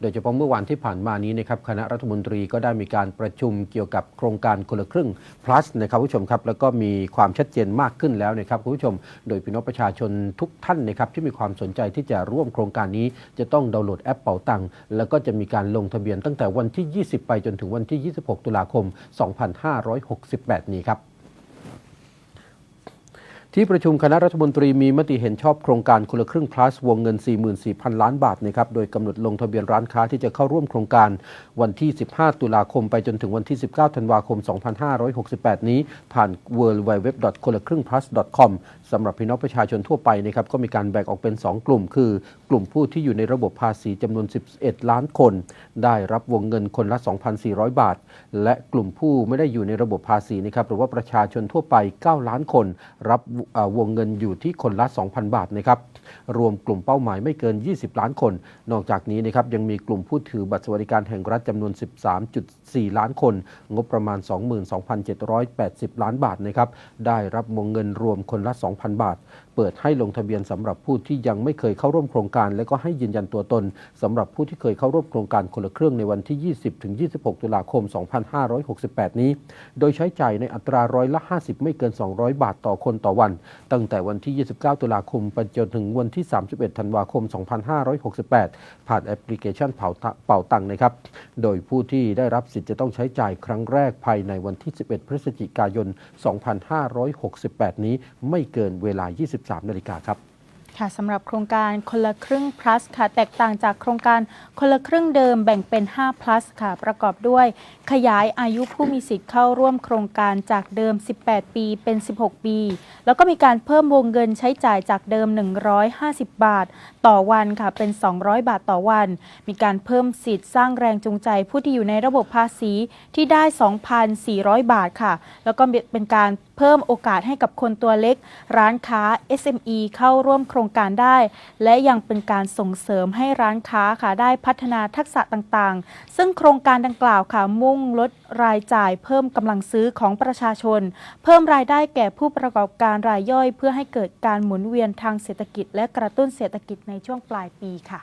โดยเฉพาะเมื่อวันที่ผ่านมานี้นะครับคณะรัฐมนตรีก็ได้มีการประชุมเกี่ยวกับโครงการคนละครึ่ง plus นะครับผู้ชมครับแล้วก็มีความชัดเจนมากขึ้นแล้วนะครับคุณผู้ชม โดยพี่น้องประชาชนทุกท่านนะครับที่มีความสนใจที่จะร่วมโครงการนี้ จะต้องดาวน์โหลดแอปเป๋าตังค์แล้วก็จะมีการลงทะเบียนตั้งแต่วันที่ 20 ไปจนถึงวันที่ 26 ตุลาคม 2568 นี้ครับ ที่ประชุมคณะรัฐมนตรีมีมติเห็นชอบโครงการคนละครึ่ง plus วงเงิน 44,000 ล้านบาทนะครับโดยกำหนดลงทะเบียนร้านค้าที่จะเข้าร่วมโครงการวันที่ 15 ตุลาคมไปจนถึงวันที่ 19 ธันวาคม 2568 นี้ ผ่าน w w w คนละครึ่ง plus com สำหรับพี่น้องประชาชนทั่วไปนะครับก็มีการแบ่งออกเป็น 2 กลุ่ม คือกลุ่มผู้ที่อยู่ในระบบภาษีจำนวน 11 ล้านคน ได้รับวงเงินคนละ 2,400 บาท และกลุ่มผู้ไม่ได้อยู่ในระบบภาษีนะครับหรือว่าประชาชนทั่วไป 9 ล้านคน รับวงเงินอยู่ที่คนละ 2,000 บาทนะครับรวมกลุ่มเป้าหมายไม่เกิน 20 ล้านคน นอกจากนี้นะครับยังมีกลุ่มผู้ถือบัตรสวัสดิการแห่งรัฐจำนวน 13.4 ล้านคน งบประมาณ 22,780 ล้านบาทนะครับได้รับวงเงินรวมคนละ 2,000 บาท เปิดให้ลงทะเบียนสำหรับผู้ที่ยังไม่เคยเข้าร่วมโครงการ และก็ให้ยืนยันตัวตนสำหรับผู้ที่เคยเข้าร่วมโครงการคนละเครื่องในวันที่ 20-26 ตุลาคม 2568 นี้ โดยใช้จ่ายในอัตราร้อยละ 50 ไม่เกิน 200 บาทต่อคนต่อวัน ตั้งแต่วันที่ 29 ตุลาคมไปจนถึงวันที่ 31 ธันวาคม 2568 ผ่านแอปพลิเคชันเป่าตเป่าตังนะครับ โดยผู้ที่ได้รับสิทธิ์จะต้องใช้จ่ายครั้งแรกภายในวันที่ 11 พฤศจิกายน 2568 นี้ไม่เกินเวลา 23 นาฬิกาครับ ค่ะสำหรับโครงการคนละครึ่ง plus ค่ะ แตกต่างจากโครงการคนละครึ่งเดิมแบ่งเป็น 5 plus ค่ะ ประกอบด้วย ขยายอายุผู้มีสิทธิ์เข้าร่วมโครงการจากเดิม 18 ปีเป็น 16 ปี แล้วก็มีการเพิ่มวงเงินใช้จ่ายจากเดิม 150 บาท ต่อวันค่ะเป็น 200 บาทต่อวัน มีการเพิ่มสิทธิ์สร้างแรงจูงใจ ผู้ที่อยู่ในระบบภาษีที่ได้ 2,400 บาทค่ะ แล้วก็เป็นการเพิ่มโอกาสให้กับคนตัวเล็ก ร้านค้า SME เข้าร่วมโครงรงการได้ และยังเป็นการส่งเสริมให้ร้านค้าค่ะได้พัฒนาทักษะต่างๆ ซึ่งโครงการดังกล่าวค่ะมุ่งลดรายจ่ายเพิ่มกำลังซื้อของประชาชน เพิ่มรายได้แก่ผู้ประกอบการรายย่อย เพื่อให้เกิดการหมุนเวียนทางเศรษฐกิจ และกระตุ้นเศรษฐกิจในช่วงปลายปีค่ะ